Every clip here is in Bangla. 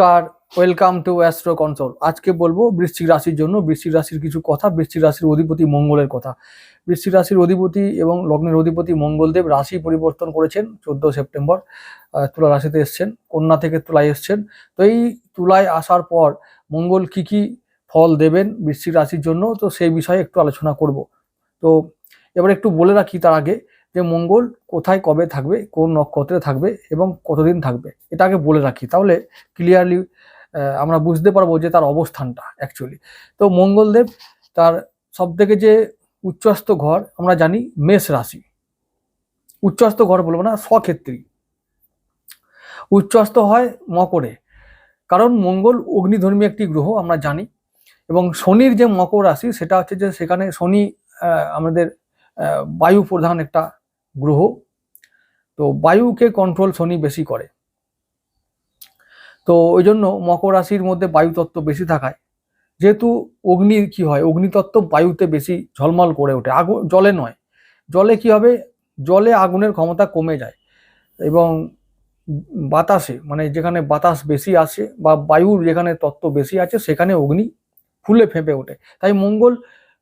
নমস্কার ওয়েলকাম টু অ্যাস্ট্রো কনসোল আজকে বলব বৃশ্চিক রাশির জন্য। বৃশ্চিক রাশির কিছু কথা, বৃশ্চিক রাশির অধিপতি মঙ্গলের কথা। বৃশ্চিক রাশির অধিপতি এবং লগ্নের অধিপতি মঙ্গলদেব রাশি পরিবর্তন করেছেন চোদ্দ সেপ্টেম্বর তুলা রাশিতে এসছেন, কন্যা থেকে তুলায় এসছেন। তো এই তুলায় আসার পর মঙ্গল কি কি ফল দেবেন বৃশ্চিক রাশির জন্য? তো সেই বিষয়ে একটু আলোচনা করব। তো এবার একটু বলে রাখি তার আগে যে মঙ্গল কোথায় কবে থাকবে, কোন নক্ষত্রে থাকবে এবং কতদিন থাকবে এটা আগে বলে রাখি। তাহলে ক্লিয়ারলি আমরা বুঝতে পারব যে তার অবস্থানটা অ্যাকচুয়ালি তো মঙ্গলদেব তার সব থেকে যে উচ্চস্ত ঘর আমরা জানি মেষ রাশি। উচ্চস্ত ঘর বলব না, স্বক্ষেত্রী। উচ্চস্থ হয় মকরে। কারণ মঙ্গল অগ্নিধর্মী একটি গ্রহ আমরা জানি এবং শনির যে মকর রাশি সেটা হচ্ছে যে সেখানে শনি আমাদের বায়ু প্রধান একটা গ্রহ। তো বায়ুকে কন্ট্রোল শনি বেশি করে। তো ওই জন্য মকর রাশির মধ্যে বায়ু তত্ত্ব বেশি থাকায়। যেহেতু অগ্নির কি হয়, অগ্নিতত্ত্ব বায়ুতে বেশি ঝলমল করে ওঠে। আগুন, জলে নয়। জলে কি হবে? জলে আগুনের ক্ষমতা কমে যায় এবং বাতাসে মানে যেখানে বাতাস বেশি আসে বা বায়ুর যেখানে তত্ত্ব বেশি আছে, সেখানে অগ্নি ফুলে ফেঁপে ওঠে। তাই মঙ্গল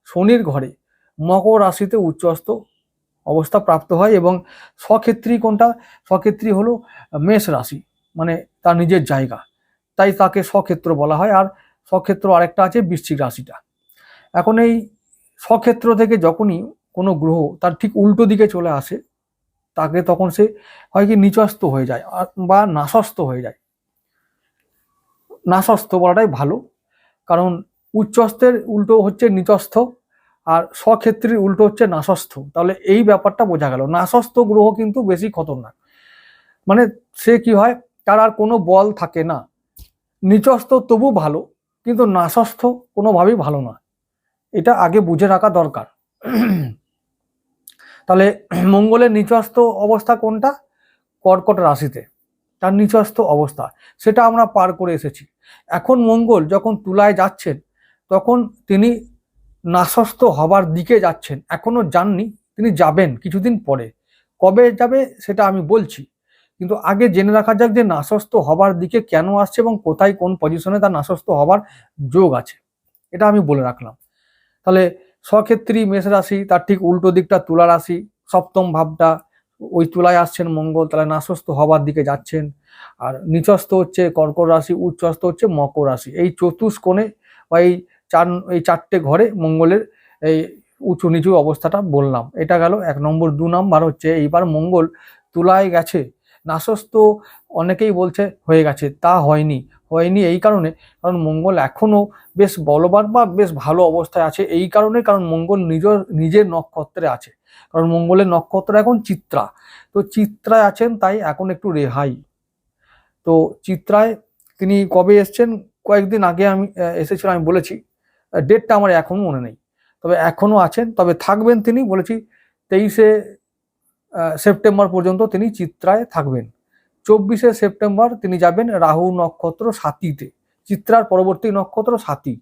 শনির ঘরে মকর রাশিতে উচ্চস্ত অবস্থা প্রাপ্ত হয় এবং স্বক্ষেত্রী কোনটা? স্বক্ষেত্রী হলো মেষ রাশি মানে তার নিজের জায়গা। তাই তাকে স্বক্ষেত্র বলা হয়। আর স্বক্ষেত্র আরেকটা আছে বৃশ্চিক রাশিটা। এখন এই স্বক্ষেত্র থেকে যখনই কোনো গ্রহ তার ঠিক উল্টো দিকে চলে আসে, তাকে তখন সে হয় কি নিচস্ত হয়ে যায় বা নাশস্ত হয়ে যায়। নাশস্ত বলাটাই ভালো। কারণ উচ্চস্থের উল্টো হচ্ছে নিচস্থ। আর স্বক্ষেত্রের উল্টো হচ্ছে নাশস্থ। তাহলে এই ব্যাপারটা বোঝা গেল। নাশস্থ গ্রহ কিন্তু বেশি খতরনাক। মানে সে কি হয়? তার আর কোনো বল থাকে না। নিচস্থ তবু ভালো, কিন্তু নাশস্থ কোনোভাবেই ভালো না এটা আগে বুঝে রাখা দরকার। তাহলে মঙ্গলের নিচস্থ অবস্থা কোনটা? কর্কট রাশিতে। তার নিচস্থ অবস্থা। সেটা আমরা পার করে এসেছি। এখন মঙ্গল যখন তুলায় যাচ্ছেন, তখন তিনি নাশস্থ হবার দিকে যাচ্ছেন, এখনও যাননি, তিনি যাবেন কিছুদিন পরে। কবে যাবে সেটা আমি বলছি, কিন্তু আগে জেনে রাখা যাক যে নাশস্থ হবার দিকে কেন আসছে এবং কোথায় কোন পজিশনে তার নাশস্থ হবার যোগ আছে। এটা আমি বলে রাখলাম। তাহলে স্বক্ষেত্রী মেষ রাশি, তার ঠিক উল্টো দিকটা তুলা রাশি, সপ্তম ভাবটা, ওই তুলায় আসছেন মঙ্গল, তাহলে নাশস্থ হবার দিকে যাচ্ছেন। আর নিচস্থ হচ্ছে কর্কট রাশি, উচ্চস্থ হচ্ছে মকর রাশি। এই চতুষ্কোণে বা এই চার, এই চারটে ঘরে মঙ্গলের এই উঁচু নিচু অবস্থাটা বললাম। এটা গেল এক নম্বর। দু নম্বর হচ্ছে এইবার মঙ্গল তুলায় গেছে। নাশস্থ অনেকেই বলছে হয়ে গেছে, তা হয়নি। হয়নি এই কারণে, কারণ মঙ্গল এখনও বেশ বলবান বা বেশ ভালো অবস্থায় আছে এই কারণে, কারণ মঙ্গল নিজ, নিজের নক্ষত্রে আছে। কারণ মঙ্গলের নক্ষত্র এখন চিত্রা। তো চিত্রায় আছেন, তাই এখন একটু রেহাই। তো চিত্রায় তিনি কবে এসছেন? কয়েকদিন আগে আমি এসেছিলাম, আমি বলেছি। ডেটটা আমার এখনও মনে নেই। তবে এখনও আছেন, তবে থাকবেন তিনি, বলেছি তেইশে সেপ্টেম্বর পর্যন্ত তিনি চিত্রায় থাকবেন। চব্বিশে সেপ্টেম্বর তিনি যাবেন রাহু নক্ষত্র সাতিতে, চিত্রার পরবর্তী নক্ষত্র সাতী।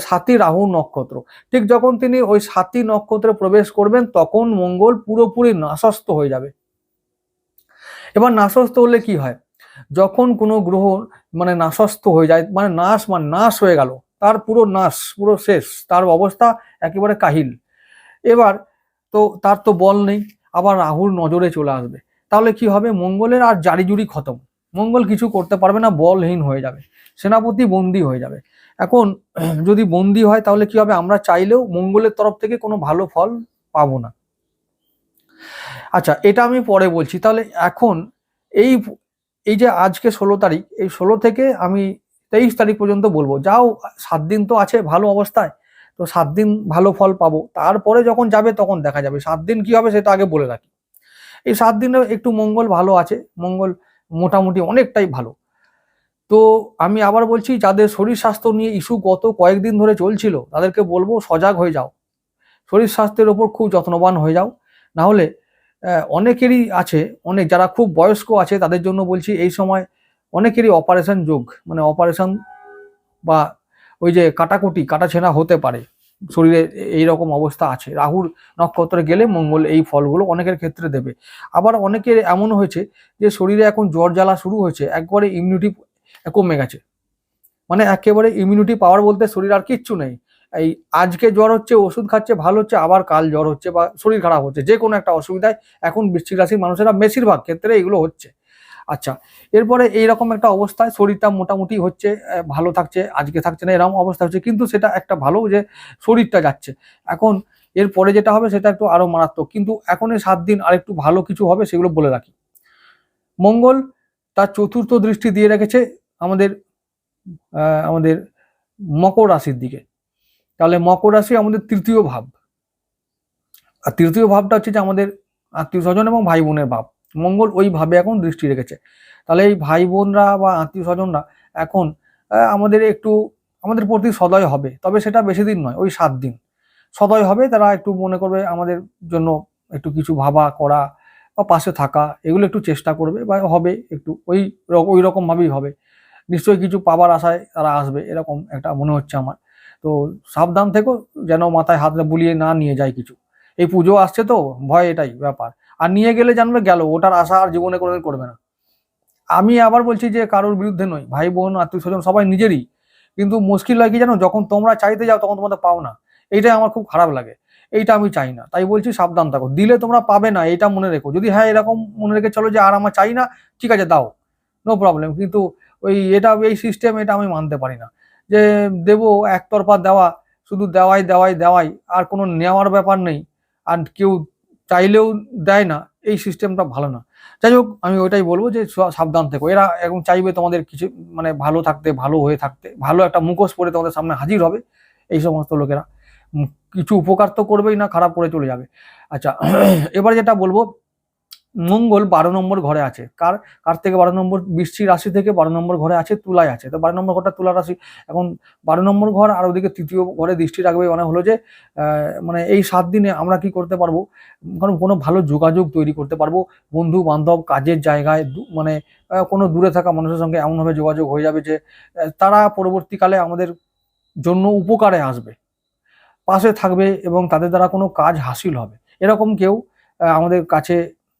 সাতী, রাহু নক্ষত্র। ঠিক যখন তিনি ওই সাতী নক্ষত্রে প্রবেশ করবেন, তখন মঙ্গল পুরোপুরি নাশস্ত হয়ে যাবে। এবার নাশস্ত হলে কি হয়? যখন কোনো গ্রহ মানে নাশস্ত হয়ে যায় মানে নাশ মানে নাশ হয়ে গেল তার পুরো নাশ, পুরো শেষ, তার অবস্থা একেবারে কাহিল। এবার তো তার তো বল নেই, আবার রাহুর নজরে চলে আসবে। তাহলে কি হবে? মঙ্গলের আর জারিজুরি খতম। মঙ্গল কিছু করতে পারবে না, বলহীন হয়ে যাবে। সেনাপতি বন্দি হয়ে যাবে। এখন যদি বন্দি হয়, তাহলে কি হবে? আমরা চাইলেও মঙ্গলের তরফ থেকে কোনো ভালো ফল পাবো না। আচ্ছা এটা আমি পরে বলছি। তাহলে এখন এই এই যে আজকে ষোলো তারিখ, এই ষোলো থেকে আমি তেইশ তারিখ পর্যন্ত বলব। যাও, সাত দিন তো আছে ভালো অবস্থায়, তো সাত দিন ভালো ফল পাবো। তারপরে যখন যাবে তখন দেখা যাবে। সাত দিন কি হবে সেটা আগে বলে রাখি। এই সাত দিনে একটু মঙ্গল ভালো আছে, মঙ্গল মোটামুটি অনেকটাই ভালো। তো আমি আবার বলছি, যাদের শরীর স্বাস্থ্য নিয়ে ইস্যু গত কয়েকদিন ধরে চলছিল, তাদেরকে বলব সজাগ হয়ে যাও। শরীর স্বাস্থ্যের ওপর খুব যত্নবান হয়ে যাও। না হলে অনেকেরই আছে, অনেক যারা খুব বয়স্ক আছে, তাদের জন্য বলছি, এই সময় অনেকেরই অপারেশন যোগ মানে অপারেশন বা ওই যে কাটাকুটি, কাটাছেঁড়া হতে পারে। শরীরে এই রকম অবস্থা আছে। রাহুর নক্ষত্রে গেলে মঙ্গল এই ফলগুলো অনেকের ক্ষেত্রে দেবে। আবার অনেকের এমন হয়েছে যে শরীরে এখন জ্বর জ্বালা শুরু হয়েছে, একবারে ইমিউনিটি কমে গেছে। মানে একেবারে ইমিউনিটি পাওয়ার বলতে শরীর আর কিচ্ছু নেই। এই আজকে জ্বর হচ্ছে, ওষুধ খাচ্ছে, ভালো হচ্ছে, আবার কাল জ্বর হচ্ছে বা শরীর খারাপ হচ্ছে। যে কোনো একটা অসুবিধায় এখন বৃশ্চিক রাশির মানুষেরা বেশিরভাগ ক্ষেত্রে এগুলো হচ্ছে। আচ্ছা এরপরে এইরকম একটা অবস্থায় শরীরটা মোটামুটি হচ্ছে ভালো থাকছে, আজকে থাকছে না এরকম অবস্থা হচ্ছে, কিন্তু সেটা একটা ভালো যে শরীরটা যাচ্ছে। এখন এরপরে যেটা হবে সেটা একটু আরও মারাত্মক, কিন্তু এখন এই সাত দিন আর একটু ভালো কিছু হবে সেগুলো বলে রাখি। মঙ্গল তার চতুর্থ দৃষ্টি দিয়ে রেখেছে আমাদের আমাদের মকর রাশির দিকে। তাহলে মকর রাশি আমাদের তৃতীয় ভাব। আর তৃতীয় ভাবটা হচ্ছে যে আমাদের আত্মীয় স্বজন এবং ভাই বোনের ভাব। মঙ্গল ওইভাবে এখন দৃষ্টি রেখেছে। তাহলে এই ভাই বোনরা বা আত্মীয় স্বজনরা এখন আমাদের একটু, আমাদের প্রতি সদয় হবে। তবে সেটা বেশি দিন নয়, ওই সাত দিন। সদয় হবে, তারা একটু মনে করবে আমাদের জন্য একটু কিছু ভাবা করা বা পাশে থাকা, এগুলো একটু চেষ্টা করবে বা হবে একটু, ওই ওই রকমভাবেই হবে। নিশ্চয়ই কিছু পাবার আশায় তারা আসবে, এরকম একটা মনে হচ্ছে আমার। তো সাবধান থেকো, যেন মাথায় হাত বুলিয়ে না নিয়ে যায় কিছু। এই পুজো আসছে তো, ভয় এটাই ব্যাপার। আর নিয়ে গেলে জানবে গেল, ওটার আশা আর জীবনে কোনোদিন করবে না। আমি আবার বলছি যে কারোর বিরুদ্ধে নয়, ভাই বোন, আত্মীয় স্বজন সবাই নিজেরই। কিন্তু মুশকিল কি জানো, যখন তোমরা চাইতে যাও তখন তোমাদের পাও না। এইটাই আমার খুব খারাপ লাগে, এইটা আমি চাই না। তাই বলছি সাবধান থাকো, দিলে তোমরা পাবে না এটা মনে রেখো। যদি হ্যাঁ এরকম মনে রেখে চলো যে, আর আমার চাই না, ঠিক আছে, দাও নো প্রবলেম কিন্তু ওই এটা, এই সিস্টেম এটা আমি মানতে পারি না। যে দেবো, একতরফা দেওয়া, শুধু দেওয়াই দেওয়াই দেওয়াই, আর কোনো নেওয়ার ব্যাপার নেই। আর কেউ চাইলেও দেয় না, এই সিস্টেমটা ভালো না। যাই হোক আমি ওইটাই বলব যে সাবধান থেকো। এরা এখন চাইবে তোমাদের কিছু মানে ভালো থাকতে, ভালো হয়ে থাকতে, ভালো একটা মুখোশ পরে তোমাদের সামনে হাজির হবে, এই সমস্ত লোকেরা। কিছু উপকার তো করবেই না, খারাপ করে চলে যাবে। আচ্ছা এবার যেটা বলব মঙ্গল বারো নম্বর ঘরে আছে। কার কার থেকে বারো নম্বর? বৃশ্চিক রাশি থেকে বারো নম্বর ঘরে আছে, তুলায় আছে। তো বারো নম্বর ঘরটা তুলা রাশি। এখন বারো নম্বর ঘর আর ওদিকে তৃতীয় ঘরে দৃষ্টি রাখবে মানে হলো যে মানে এই সাত দিনে আমরা কি করতে পারব? কারণ কোনো ভালো যোগাযোগ তৈরি করতে পারব। বন্ধু বান্ধব, কাজের জায়গায় মানে কোনো দূরে থাকা মানুষের সঙ্গে এমনভাবে যোগাযোগ হয়ে যাবে যে তারা পরবর্তীকালে আমাদের জন্য উপকারে আসবে। পাশে থাকবে এবং তাদের দ্বারা কোনো কাজ হাসিল হবে। এরকম কেউ আমাদের কাছে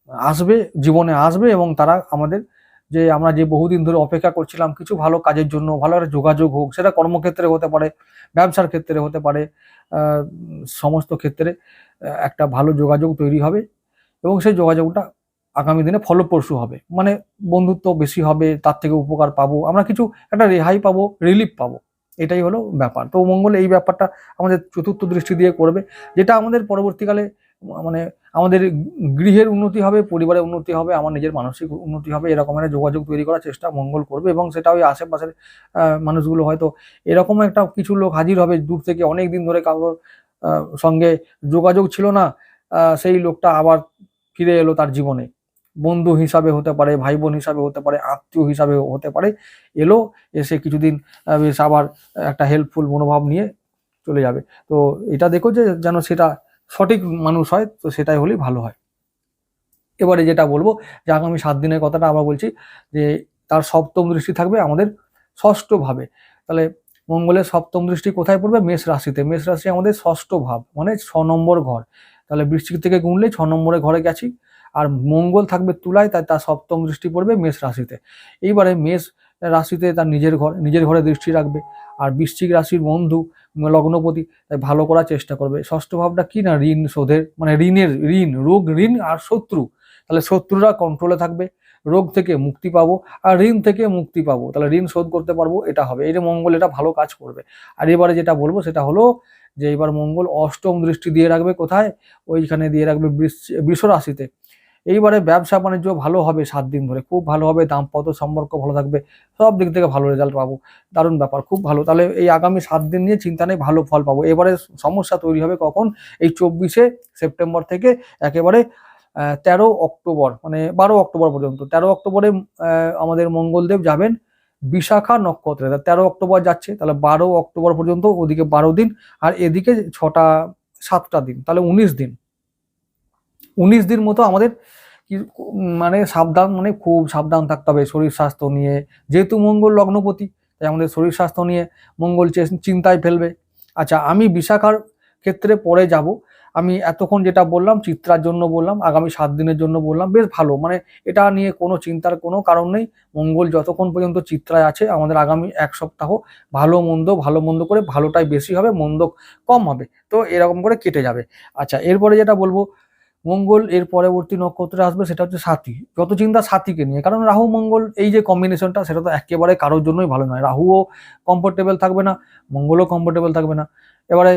আসবে, জীবনে আসবে এবং তারা আমাদের যে আমরা যে বহুদিন ধরে অপেক্ষা করছিলাম, কিছু ভালো কাজের জন্য, ভালো একটা যোগাযোগ হোক, সেটা কর্মক্ষেত্রে হতে পারে, ব্যবসার ক্ষেত্রে হতে পারে সমস্ত ক্ষেত্রে একটা ভালো যোগাযোগ তৈরি হবে এবং সেই যোগাযোগটা আগামী দিনে ফলপ্রসূ হবে। মানে বন্ধুত্ব বেশি হবে, তার থেকে উপকার পাবো, আমরা কিছু একটা রেহাই পাবো রিলিফ পাবো, এটাই হলো ব্যাপার। তো মঙ্গল এই ব্যাপারটা আমাদের চতুর্থ দৃষ্টি দিয়ে করবে, যেটা আমাদের পরবর্তীকালে মানে আমাদের গৃহের উন্নতি হবে, পরিবারের উন্নতি হবে, আমার নিজের মানসিক উন্নতি হবে এরকম একটা যোগাযোগ তৈরি করার চেষ্টা মঙ্গল করবে এবং সেটা ওই আশেপাশের মানুষগুলো হয়তো এরকম একটা কিছু লোক হাজির হবে দূর থেকে অনেক দিন ধরে কারোর সঙ্গে যোগাযোগ ছিল না সেই লোকটা আবার ফিরে এলো তার জীবনে। বন্ধু হিসাবে হতে পারে ভাই বোন হিসাবে হতে পারে, আত্মীয় হিসাবে হতে পারে, এলো, এসে কিছুদিন বেশ আবার একটা হেল্পফুল মনোভাব নিয়ে চলে যাবে। তো এটা দেখো যে যেন সেটা সঠিক মানুষ হয়, তো সেটাই হলেই ভালো হয়। এবারে যেটা বলব, যে আগামী সাত দিনের কথাটা আবার বলছি, যে তার সপ্তম দৃষ্টি থাকবে আমাদের ষষ্ঠ ভাবে তাহলে মঙ্গলের সপ্তম দৃষ্টি কোথায় পড়বে? মেষ রাশিতে। মেষ রাশি আমাদের ষষ্ঠ ভাব মানে ছ নম্বর ঘর। তাহলে বৃষ্টিক থেকে গুনলে ছ নম্বরে ঘরে গেছি, আর মঙ্গল থাকবে তুলায়, তাই তার সপ্তম দৃষ্টি পড়বে মেষ রাশিতে। এইবারে মেষ রাশিতে তার নিজের ঘর, নিজের ঘরে দৃষ্টি রাখবে। আর বৃশ্চিক রাশির বন্ধু লগ্নপতি তাই ভালো করার চেষ্টা করবে। ষষ্ঠ ভাবটা কি না? ঋণ শোধের মানে ঋণের ঋণ, রোগ, ঋণ আর শত্রু। তাহলে শত্রুরা কন্ট্রোলে থাকবে, রোগ থেকে মুক্তি পাবো আর ঋণ থেকে মুক্তি পাবো। তাহলে ঋণ শোধ করতে পারব, এটা হবে। যে মঙ্গল, এটা ভালো কাজ করবে। আর এবারে যেটা বলব, সেটা হলো যে এবার মঙ্গল অষ্টম দৃষ্টি দিয়ে রাখবে কোথায়? ওইখানে দিয়ে রাখবে বৃষ রাশিতে এইবারে ব্যবসা বাণিজ্য ভালো হবে সাত দিন ধরে। খুব ভালো হবে, দাম্পত্য সম্পর্ক ভালো থাকবে, সব দিক থেকে ভালো রেজাল্ট পাবো। দারুণ ব্যাপার, খুব ভালো। তাহলে এই আগামী সাত দিন নিয়ে চিন্তা নেই, ভালো ফল পাবো। এবারে সমস্যা তৈরি হবে কখন? এই চব্বিশে সেপ্টেম্বর থেকে একেবারে তেরো অক্টোবর মানে বারো অক্টোবর পর্যন্ত। তেরো অক্টোবরে আমাদের মঙ্গলদেব যাবেন বিশাখা নক্ষত্রে। তেরো অক্টোবর যাচ্ছে, তাহলে বারো অক্টোবর পর্যন্ত ওদিকে বারো দিন, আর এদিকে ছটা, সাতটা দিন, তাহলে উনিশ দিন। উনিশ দিন মতো আমাদের মানে সাবধান মানে খুব সাবধান থাকতে হবে শরীর স্বাস্থ্য নিয়ে। যেহেতু মঙ্গল লগ্নপতি, তাই আমাদের শরীর স্বাস্থ্য নিয়ে মঙ্গল চিন্তায় ফেলবে। আচ্ছা আমি বিশাখার ক্ষেত্রে পরে যাব। আমি এতক্ষণ যেটা বললাম, চিত্রার জন্য বললাম, আগামী সাত দিনের জন্য বললাম, বেশ ভালো। মানে এটা নিয়ে কোনো চিন্তার কোনো কারণ নেই। মঙ্গল যতক্ষণ পর্যন্ত চিত্রায় আছে, আমাদের আগামী এক সপ্তাহ ভালো মন্দ ভালো মন্দ করে ভালোটাই বেশি হবে, মন্দ কম হবে। তো এরকম করে কেটে যাবে। আচ্ছা এরপরে যেটা বলব মঙ্গল এর পরবর্তী নক্ষত্রে আসবে সেটা হচ্ছে সাথী। যত চিন্তা সাথীকে নিয়ে, কারণ রাহু, মঙ্গল এই যে কম্বিনেশনটা সেটা তো একেবারে কারোর জন্যই ভালো নয়। রাহুও কমফোর্টেবল থাকবে না, মঙ্গলও কমফোর্টেবল থাকবে না। এবারে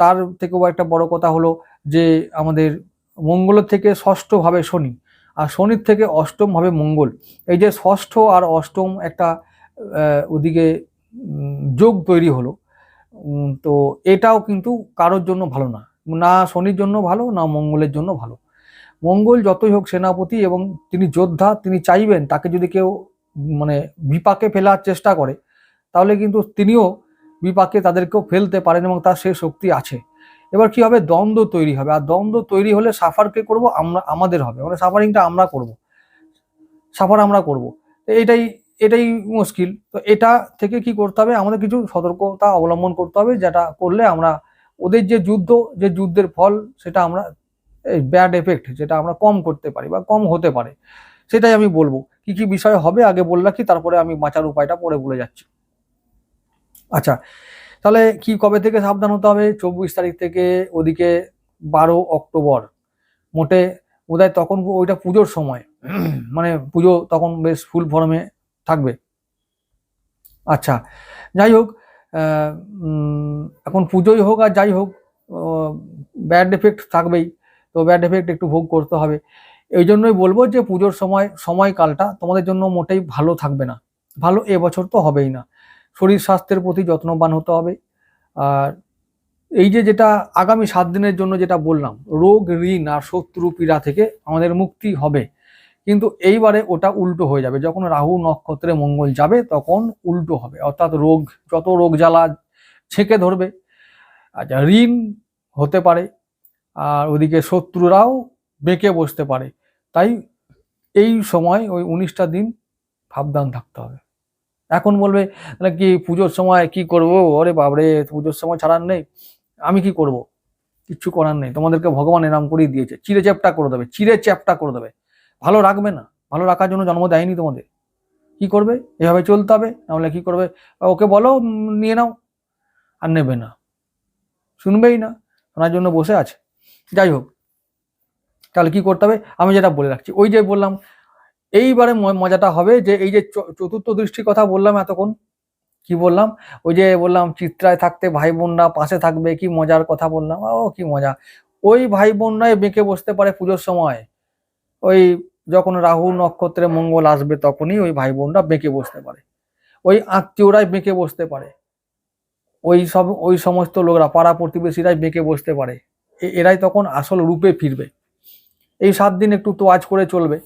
তার থেকেও একটা বড় কথা হলো যে, আমাদের মঙ্গলের থেকে ষষ্ঠভাবে শনি, আর শনির থেকে অষ্টমভাবে মঙ্গল। এই যে ষষ্ঠ আর অষ্টম একটা ওদিকে যোগ তৈরি হলো তো এটাও কিন্তু কারোর জন্য ভালো না। না শনির জন্য ভালো, না মঙ্গলের জন্য ভালো। মঙ্গল যতই হোক সেনাপতি এবং তিনি যোদ্ধা, তিনি চাইবেন তাকে যদি কেউ মানে বিপাকে ফেলার চেষ্টা করে, তাহলে কিন্তু তিনিও বিপাকে তাদেরকেও ফেলতে পারেন এবং তার সেই শক্তি আছে। এবার কি হবে? দ্বন্দ্ব তৈরি হবে। আর দ্বন্দ্ব তৈরি হলে সাফারকে করব আমরা, আমাদের হবে। মানে সাফারিংটা আমরা করব। সাফার আমরা করব। এটাই এটাই মুশকিল। তো এটা থেকে কি করতে হবে? আমাদের কিছু সতর্কতা অবলম্বন করতে হবে যেটা করলে আমরা ওদের যে যুদ্ধ, যে যুদ্ধের ফল সেটা আমরা ব্যাড এফেক্ট যেটা আমরা কম করতে পারি বা কম হতে পারে, সেটাই আমি বলব। কি কি বিষয় হবে আগে বল রাখি, তারপরে আমি বাঁচার উপায়টা পরে বলে যাচ্ছি। আচ্ছা তাহলে কি কবে থেকে সাবধান হতে হবে? চব্বিশ তারিখ থেকে ওদিকে বারো অক্টোবর। মোটে বোধহয় তখন ওইটা পুজোর সময়। মানে পুজো তখন বেশ ফুল ফর্মে থাকবে। আচ্ছা যাই হোক এখন পুজোই হোক আর যাই হোক ব্যাড এফেক্ট থাকবেই। তো ব্যাড এফেক্ট একটু ভোগ করতে হবে। এই জন্যই বলব যে পুজোর সময়, সময়কালটা তোমাদের জন্য মোটেই ভালো থাকবে না। ভালো এবছর তো হবেই না। শরীর স্বাস্থ্যের প্রতি যত্নবান হতে হবে। আর এই যে যেটা আগামী সাত দিনের জন্য যেটা বললাম, রোগ, ঋণ আর শত্রু, পীড়া থেকে আমাদের মুক্তি হবে। কিন্তু এইবারে ওটা উল্টো হয়ে যাবে। যখন রাহু নক্ষত্রে মঙ্গল যাবে, তখন উল্টো হবে। অর্থাৎ রোগ, যত রোগ জ্বালা ছেঁকে ধরবে আচ্ছা ঋণ হতে পারে, আর ওদিকে শত্রুরাও বেঁকে বসতে পারে। তাই এই সময়, ওই উনিশটা দিন সাবধান থাকতে হবে। এখন বলবে কি পুজোর সময় কি করব? ওরে বাবরে পুজোর সময় ছাড়ার নেই। আমি কি করব? কিচ্ছু করার নেই। তোমাদেরকে ভগবান এরাম করেই দিয়েছে। চিড়ে চ্যাপটা করে দেবে, চিড়ে চ্যাপটা করে দেবে। ভালো রাখবে না, ভালো রাখার জন্য জন্ম দেয়নি তোমাদের। কি করবে? এভাবে চলতে হবে, নাহলে কি করবে? ওকে বলো নিয়ে নাও। আর নেবে না। শুনবেই না ওনার জন্য বসে আছে। যাই হোক, তাহলে কি করতে হবে? আমি যেটা বলে রাখছি, ওই যে বললাম, এইবারে মজাটা হবে যে এই যে চতুর্থ দৃষ্টির কথা বললাম এতক্ষণ, কি বললাম? ওই যে বললাম, চিত্রায় থাকতে ভাই বোনরা পাশে থাকবে, কি মজার কথা বললাম। ও, কি মজা। ওই ভাই বোনরাই বেঁকে বসতে পারে পুজোর সময়। ওই যখন রাহু নক্ষত্রে মঙ্গল আসবে তখনই ওই ভাই বোনরা বেঁকে বসতে পারে। ওই আত্মীয়রাই বেঁকে বসতে পারে। ওই সব, ওই সমস্ত লোকরা, পাড়া প্রতিবেশীরাই বেঁকে বসতে পারে। এরাই তখন আসল রূপে ফিরবে। এই সাত দিন একটু তো আজ করে চলবে।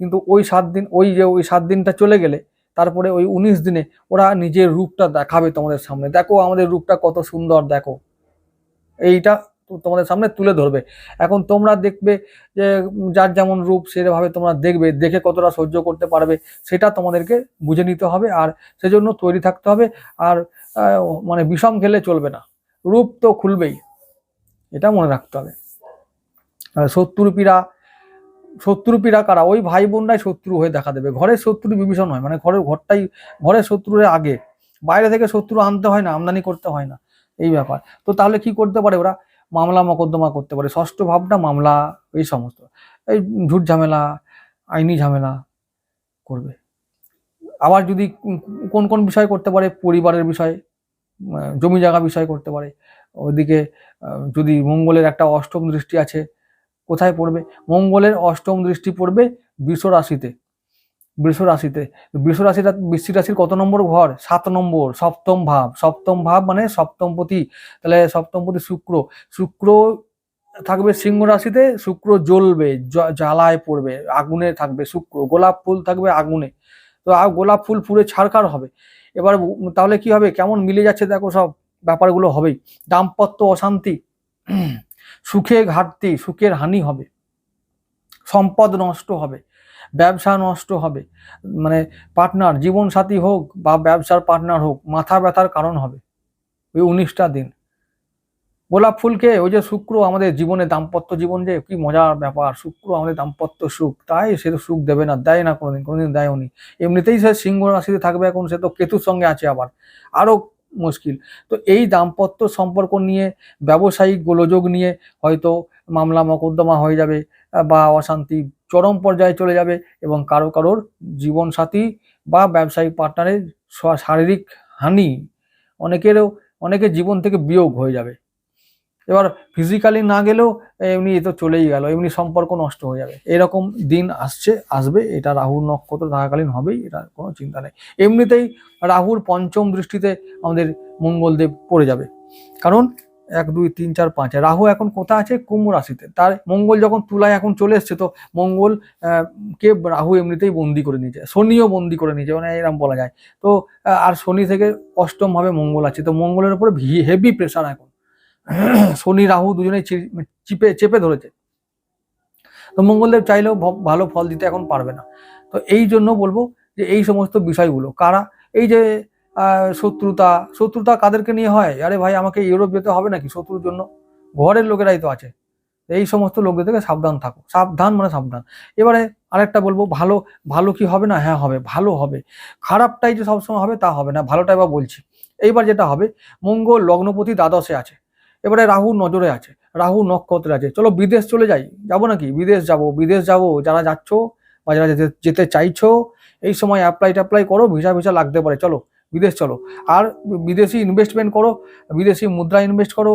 কিন্তু ওই সাত দিন, ওই যে ওই সাত দিনটা চলে গেলে, তারপরে ওই উনিশ দিনে ওরা নিজের রূপটা দেখাবে তোমাদের সামনে। দেখো আমাদের রূপটা কত সুন্দর, দেখো। এইটা তোমাদের সামনে তুলে ধরবে। এখন তোমরা দেখবে যে যার যেমন রূপ, সেভাবে তোমরা দেখবে, দেখে কতটা সহ্য করতে পারবে, সেটা তোমাদেরকে বুঝে নিতে হবে আর সেজন্য তৈরি থাকতে হবে আর মানে বিষম খেলে চলবে না। রূপ তো খুলবেই, এটা মনে রাখতে হবে। আর শত্রু পীড়া শত্রু কারা? ওই ভাই বোনরাই শত্রু হয়ে দেখা দেবে। ঘরের শত্রু বিভীষণ হয় মানে ঘরের ঘরটাই, ঘরের শত্রুর আগে। বাইরে থেকে শত্রু আনতে হয় না, আমদানি করতে হয় না, এই ব্যাপার। তো তাহলে কি করতে পারে ওরা? মামলা মকদ্দমা করতে পারে। ষষ্ঠ ভাবটা মামলা, এই সমস্ত। এই ঝুট ঝামেলা, আইনি ঝামেলা করবে। আবার যদি কোন- কোন বিষয় করতে পারে, পরিবারের বিষয় জমি জায়গা বিষয় করতে পারে। ওদিকে যদি মঙ্গলের একটা অষ্টম দৃষ্টি আছে, কোথায় পড়বে? মঙ্গলের অষ্টম দৃষ্টি পড়বে বৃষ রাশিতে বৃষ রাশিতে। বৃষ রাশিটা বৃষ্টি রাশির কত নম্বর ঘর? সাত নম্বর, সপ্তম ভাব। সপ্তম ভাব মানে সপ্তমপতি। তাহলে সপ্তমপতি শুক্র। শুক্র থাকবে সিংহ রাশিতে, শুক্র জ্বলবে জ্বালায় পড়বে, আগুনে থাকবে শুক্র। গোলাপ ফুল থাকবে আগুনে। তো গোলাপ ফুল পুড়ে ছাড়খাড় হবে। এবার তাহলে কি হবে? কেমন মিলে যাচ্ছে দেখো সব ব্যাপারগুলো হবেই। দাম্পত্য অশান্তি, সুখে ঘাটতি, সুখের হানি হবে। সম্পদ নষ্ট হবে। ব্যবসা নষ্ট হবে। মানে পার্টনার জীবন সাথী হোক বা ব্যবসার পার্টনার হোক, মাথা ব্যথার কারণ হবে ওই উনিশটা দিন। গোলাপ ফুলকে, ওই যে শুক্র আমাদের জীবনে দাম্পত্য জীবন যে, কি মজার ব্যাপার, শুক্র আমাদের দাম্পত্য সুখ, তাই সে তো সুখ দেবে না, দেয় না কোনোদিন কোনোদিন দেয় উনি এমনিতেই সে সিংহ রাশিতে থাকবে এখন, সে তো কেতুর সঙ্গে আছে আবার আরও মুশকিল। তো এই দাম্পত্য সম্পর্ক নিয়ে, ব্যবসায়িক গোলযোগ নিয়ে হয়তো মামলা মকদ্দমা হয়ে যাবে বা অশান্তি চরম পর্যায়ে চলে যাবে এবং কারও কারোর জীবনসাথী বা ব্যবসায়িক পার্টনারের শারীরিক হানি অনেকেরও, অনেকের জীবন থেকে বিয়োগ হয়ে যাবে। এবার ফিজিক্যালি না গেলেও এমনি এ তো চলেই গেল, এমনি সম্পর্ক নষ্ট হয়ে যাবে। এরকম দিন আসছে, আসবে, এটা রাহুর নক্ষত্র থাকাকালীন হবেই, এটা কোনো চিন্তা নেই। এমনিতেই রাহুর পঞ্চম দৃষ্টিতে আমাদের মঙ্গলদেব পড়ে যাবে। কারণ এক, দুই, তিন, চার, পাঁচ। রাহু এখন কোথায় আছে? কুম্ভ রাশিতে। তার মঙ্গল যখন তুলায় এখন চলে এসছে, তো মঙ্গল কে রাহু এমনিতেই বন্দি করে নিয়েছে। শনিও বন্দি করে নিয়েছে মানে এরকম বলা যায়। তো আর শনি থেকে অষ্টমভাবে মঙ্গল আছে। তো মঙ্গলের উপরে হেভি প্রেশার এখন। শনি, রাহু দুজনেই চিপে, চেপে ধরেছে। তো মঙ্গলদেব চাইলেও ভালো ফল দিতে এখন পারবে না। তো এই জন্য বলব যে এই সমস্ত বিষয়গুলো, কারা, এই যে শত্রুতা শত্রুতা কাদেরকে নিয়ে হয়? আরে ভাই, আমাকে ইউরোপ যেতে হবে নাকি শত্রুর জন্য? ঘরের লোকেরাই তো আছে। এই সমস্ত লোকদের থেকে সাবধান থাকো। সাবধান মানে সাবধান। এবারে আরেকটা বলব, ভালো ভালো কি হবে না? হ্যাঁ হবে। ভালো হবে। খারাপটাই যে সবসময় হবে, তা হবে না। ভালোটাই বা বলছি। এইবার যেটা হবে, মঙ্গল, লগ্নপতি, দ্বাদশে আছে। এবারে রাহু নজরে আছে। রাহু নক্ষত্রে আছে। চলো বিদেশ চলে যাই। যাব নাকি? বিদেশ যাব বিদেশ যাব। যারা যাচ্ছ বা যারা যেতে চাইছো, এই সময় অ্যাপ্লাই ট্যাপ্লাই করো ভিসা ভিসা লাগতে পারে। চলো। বিদেশ চলো। আর বিদেশি ইনভেস্টমেন্ট করো, বিদেশি মুদ্রা ইনভেস্ট করো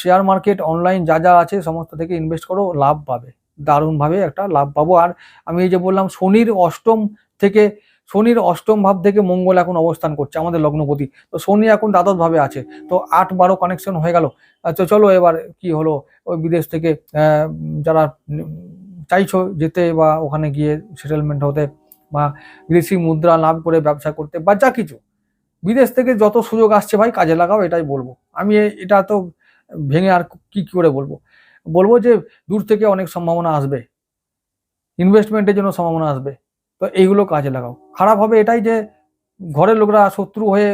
শেয়ার মার্কেট অনলাইন যা যা আছে সমস্ত থেকে ইনভেস্ট করো, লাভ পাবে। দারুণভাবে একটা লাভ পাবো। আর আমি এই যে বললাম, শনির অষ্টম থেকে, শনির অষ্টম ভাব থেকে মঙ্গল এখন অবস্থান করছে আমাদের লগ্নপতি। তো শনি এখন দ্বাদশ ভাবে আছে। তো আট বারো কানেকশন হয়ে গেল। তো চলো এবার কি হলো? ওই বিদেশ থেকে যারা চাইছো যেতে বা ওখানে গিয়ে সেটেলমেন্ট হতে বা বিদেশি মুদ্রা লাভ করে ব্যবসা করতে বা যা কিছু। বিদেশ থেকে যত সুযোগ আসছে ভাই, কাজে লাগাও, এটাই বলব। আমি এটা তো ভেঙে আর কি করে বলব? বলব যে দূর থেকে অনেক সম্ভাবনা আসবে। ইনভেস্টমেন্টের জন্য সম্ভাবনা আসবে। তো এইগুলো কাজে লাগাও। খারাপ হবে এটাই যে ঘরের লোকরা শত্রু হয়ে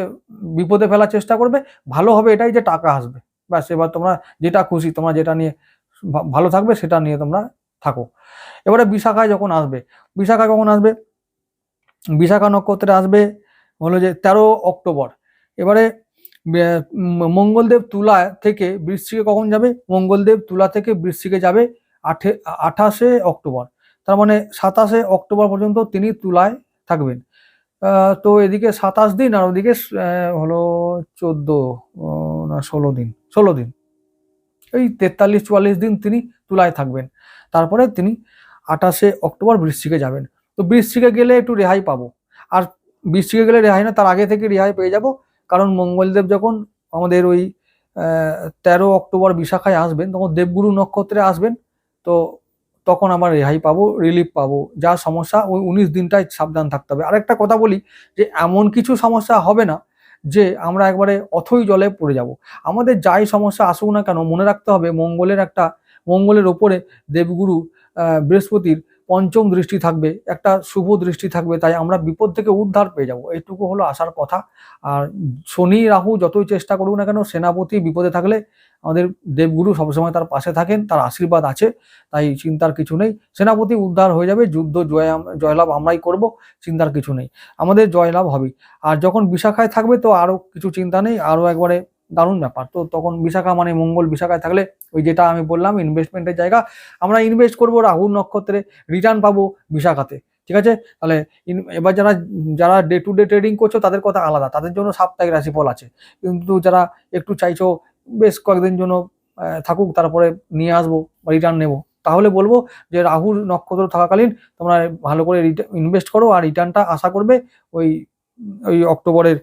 বিপদে ফেলার চেষ্টা করবে, ভালো হবে এটাই যে টাকা আসবে। ব্যাস, এবার তোমরা যেটা খুশি, তোমরা যেটা নিয়ে ভালো থাকবে সেটা নিয়ে তোমরা থাকো। এবারে বিশাখায় যখন আসবে, বিশাখা কখন আসবে? বিশাখা নক্ষত্রে আসবে হলো যে তেরো অক্টোবর। এবারে মঙ্গলদেব তুলা থেকে বৃশ্চিকে কখন যাবে? মঙ্গলদেব তুলা থেকে বৃশ্চিকে যাবে আঠে, আঠাশে অক্টোবর। তার মানে সাতাশে অক্টোবর পর্যন্ত তিনি তুলায় থাকবেন। তো এদিকে সাতাশ দিন আর ওদিকে হলো চোদ্দ না, ষোলো দিন ষোলো দিন। এই তেতাল্লিশ, চুয়াল্লিশ দিন তিনি তুলায় থাকবেন। তারপরে তিনি আঠাশে অক্টোবর বৃশ্চিকে যাবেন। তো বৃশ্চিকে গেলে একটু রেহাই পাবো। আর বৃশ্চিকে গেলে রেহাই না, তার আগে থেকে রেহাই পেয়ে যাব। কারণ মঙ্গলদেব যখন আমাদের ওই তেরো অক্টোবর বিশাখায় আসবেন, তখন দেবগুরু নক্ষত্রে আসবেন, তো তখন আমার রেহাই পাবো রিলিফ পাবো। যা সমস্যা, ওই উনিশ দিনটাই সাবধান থাকতে হবে। আরেকটা কথা বলি যে, এমন কিছু সমস্যা হবে না যে, আমরা একবারে অথই জলে পড়ে যাব। আমাদের যাই সমস্যা আসুক না কেন, মনে রাখতে হবে মঙ্গলের একটা, মঙ্গলের ওপরে দেবগুরু বৃহস্পতির পঞ্চম দৃষ্টি থাকবে, একটা শুভ দৃষ্টি থাকবে, তাই আমরা বিপদ থেকে উদ্ধার পেয়ে যাব। এইটুকু হলো আসার কথা। আর শনি, রাহু যতই চেষ্টা করুক না কেন, সেনাপতি বিপদে থাকলে আমাদের দেবগুরু সবসময় তার পাশে থাকেন, তার আশীর্বাদ আছে, তাই চিন্তার কিছু নেই। সেনাপতি উদ্ধার হয়ে যাবে, যুদ্ধ জয় জয়লাভ আমরাই করব, চিন্তার কিছু নেই। আমাদের জয়লাভ হবে আর যখন বিশাখায় থাকবে তো আরও কিছু চিন্তা নেই আরও একবারে দারুণ ব্যাপার। তো তখন বিশাখা মানে মঙ্গল বিশাখায় থাকলে ওই যেটা আমি বললাম ইনভেস্টমেন্টের জায়গা, আমরা ইনভেস্ট করব রাহুর নক্ষত্রে রিটার্ন পাবো বিশাখাতে। ঠিক আছে? তাহলে এবার যারা যারা ডে টু ডে ট্রেডিং করছ তাদের কথা আলাদা, তাদের জন্য সাপ্তাহিক রাশিফল আছে। কিন্তু যারা একটু চাইছো বেশ কয়েকদিন জন্য থাকুক, তারপরে নিয়ে আসব বা রিটার্ন নেব। তাহলে বলব যে রাহুর নক্ষত্র থাকাকালীন তোমরা ভালো করে ইনভেস্ট করো আর রিটার্নটা আশা করবে ওই ওই অক্টোবরের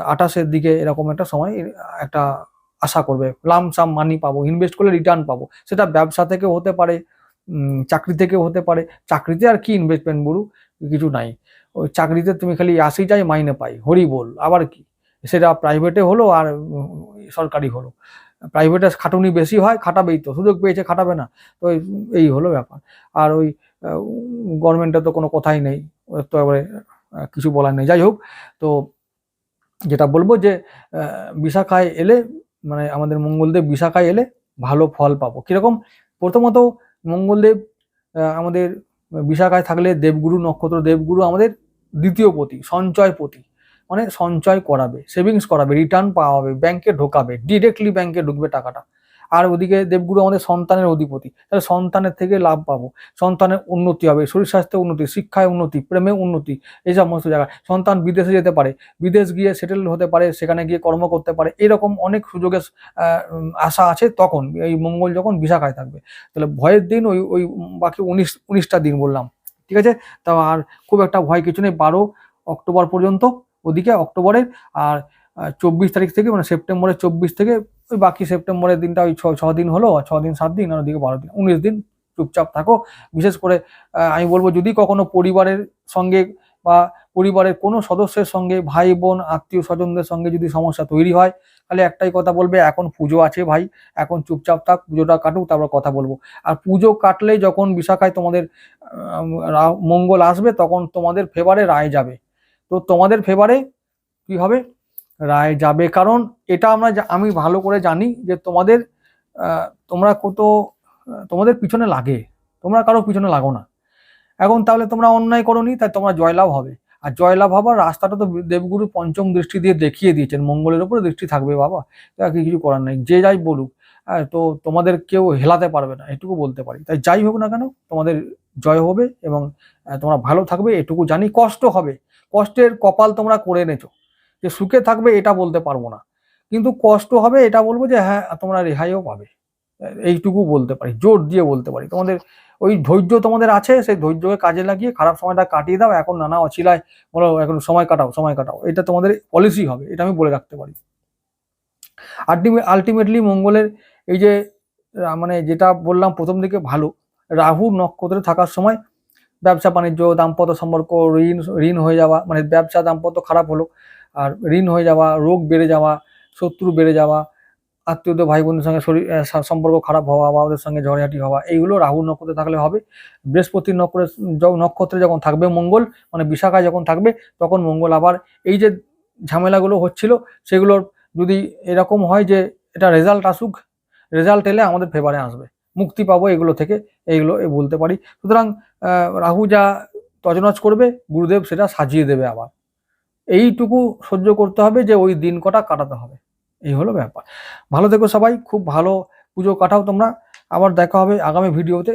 আঠাশের দিকে এরকম একটা সময় একটা আশা করবে। লাম সাম মানি পাবো ইনভেস্ট করলে রিটার্ন পাবো। সেটা ব্যবসা থেকে হতে পারে চাকরি থেকেও হতে পারে। চাকরিতে আর কি ইনভেস্টমেন্ট বলু কিছু নাই। ওই চাকরিতে তুমি খালি আসি যাই, মাইনে পাই। হরি বল, আবার কি? সেটা প্রাইভেটে হলো আর সরকারি হলো। প্রাইভেটে খাটুনি বেশি হয়, খাটাবেই তো। সুযোগ পেয়েছে, খাটাবে না। তো এই- হলো ব্যাপার। আর ওই গভর্নমেন্টে তো কোনো কথাই নেই। তো এবারে কিছু বলার নেই। যাই হোক, তো যেটা বলব যে বিশাখায় এলে মানে আমাদের মঙ্গলদেব বিশাখায় এলে ভালো ফল পাবো। কীরকম? প্রথমত মঙ্গলদেব আমাদের বিশাখায় থাকলে দেবগুরু, নক্ষত্র দেবগুরু আমাদের দ্বিতীয় পতি, সঞ্চয় পতি। মানে সঞ্চয় করাবে, সেভিংস করাবে রিটার্ন পাওয়াবে ব্যাংকে ঢোকাবে ডিরেক্টলি ব্যাংকে ঢুকবে টাকাটা। আর ওদিকে দেবগুরু আমাদের সন্তানের অধিপতি। তাহলে সন্তানের থেকে লাভ পাবো। সন্তানের উন্নতি হবে, শরীর স্বাস্থ্যে উন্নতি, শিক্ষায় উন্নতি, প্রেমে উন্নতি, এই সমস্ত জায়গায়। সন্তান বিদেশে যেতে পারে, বিদেশ গিয়ে সেটেল হতে পারে, সেখানে গিয়ে কর্ম করতে পারে, এরকম অনেক সুযোগের আশা আছে তখন, এই মঙ্গল যখন বিশাখায় থাকবে। তাহলে ভয়ের দিন ওই ওই বাকি উনিশ, উনিশটা দিন বললাম, ঠিক আছে? তা আর খুব একটা ভয় কিছু নেই, বারো অক্টোবর পর্যন্ত, ওদিকে অক্টোবরের, আর চব্বিশ তারিখ থেকে মানে সেপ্টেম্বরের চব্বিশ থেকে ওই বাকি সেপ্টেম্বরের দিনটা ওই ছ দিন হলো, ছ দিন, সাত দিন, আর ওদিকে বারো দিন, উনিশ দিন চুপচাপ থাকো। বিশেষ করে আমি বলব যদি কখনো পরিবারের সঙ্গে বা পরিবারের কোনো সদস্যের সঙ্গে, ভাই, বোন, আত্মীয় স্বজনদের সঙ্গে যদি সমস্যা তৈরি হয়, তাহলে একটাই কথা বলবে, এখন পুজো আছে ভাই, এখন চুপচাপ থাক, পুজোটা কাটুক, তারপর কথা বলব। আর পুজো কাটলে যখন বিশাখায় তোমাদের মঙ্গল আসবে, তখন তোমাদের ফেভারে রায় যাবে। তো তোমাদের ফেভারে কি হবে? রায় যাবে। কারণ এটা আমরা আমি ভালো করে জানি যে তোমাদের তোমরা কত তোমাদের পিছনে লাগে। তোমরা কারও পিছনে লাগো না। এখন তাহলে তোমরা অন্যায় করনি তাই তোমরা জয়লাভ হবে। আর জয়লাভ হবার রাস্তাটা তো দেবগুরু পঞ্চম দৃষ্টি দিয়ে দেখিয়ে দিয়েছেন। মঙ্গলের উপরে দৃষ্টি থাকবে বাবা। কিছু করার নেই। যে যাই বলুক হ্যাঁ, তো তোমাদের কেউ হেলাতে পারবে না এটুকু বলতে পারি। তাই যাই হোক না কেন তোমাদের জয় হবে এবং তোমরা ভালো থাকবে এটুকু জানি। কষ্ট হবে। কষ্টের কপাল তোমরা করে এনেছো। যে সুখে থাকবে এটা বলতে পারব না। কিন্তু কষ্ট হবে এটা বলব যে হ্যাঁ তোমরা রেহাইও পাবে। এইটুকু বলতে পারি, জোর দিয়ে বলতে পারি। তোমাদের ওই ধৈর্য তোমাদের আছে, সেই ধৈর্যকে কাজে লাগিয়ে খারাপ সময়টা কাটিয়ে দাও। এখন নানা অচিলায় বলো, এখন সময় কাটাও সময় কাটাও। এটা তোমাদের পলিসি হবে, এটা আমি বলে রাখতে পারি। আলটিমেটলি মঙ্গলের এই যে মানে যেটা বললাম প্রথম দিকে ভালো। রাহু নক্ষত্রে থাকার সময় ব্যবসা বাণিজ্য দাম্পত্য সম্পর্ক, ঋণ ঋণ হয়ে যাওয়া মানে ব্যবসা দাম্পত্য খারাপ হলো। আর ঋণ হয়ে যাওয়া, রোগ বেড়ে যাওয়া, শত্রু বেড়ে যাওয়া আত্মীয় ভাই বোনদের সঙ্গে শরীর সম্পর্ক খারাপ হওয়া, বা ওদের সঙ্গে ঝড়ঝাটি হওয়া, এইগুলো রাহু নক্ষত্রে থাকলে হবে। বৃহস্পতির নক্ষত্রে নক্ষত্রে যখন থাকবে মঙ্গল মানে বিশাখায় যখন থাকবে, তখন মঙ্গল আবার এই যে ঝামেলাগুলো হচ্ছিল, সেগুলোর যদি এরকম হয় যে এটা রেজাল্ট আসুক রেজাল্ট এলে আমাদের ফেভারে আসবে। মুক্তি পাবো এগুলো থেকে, এইগুলো বলতে পারি। সুতরাং রাহু যা তজনজ করবে, গুরুদেব সেটা সাজিয়ে দেবে আবার। এইটুকু সহ্য করতে হবে যে ওই দিন কটা কাটাতে হবে। এই হলো ব্যাপার। ভালো থেকো সবাই, খুব ভালো পুজো কাটাও তোমরা। আবার দেখা হবে আগামী ভিডিওতে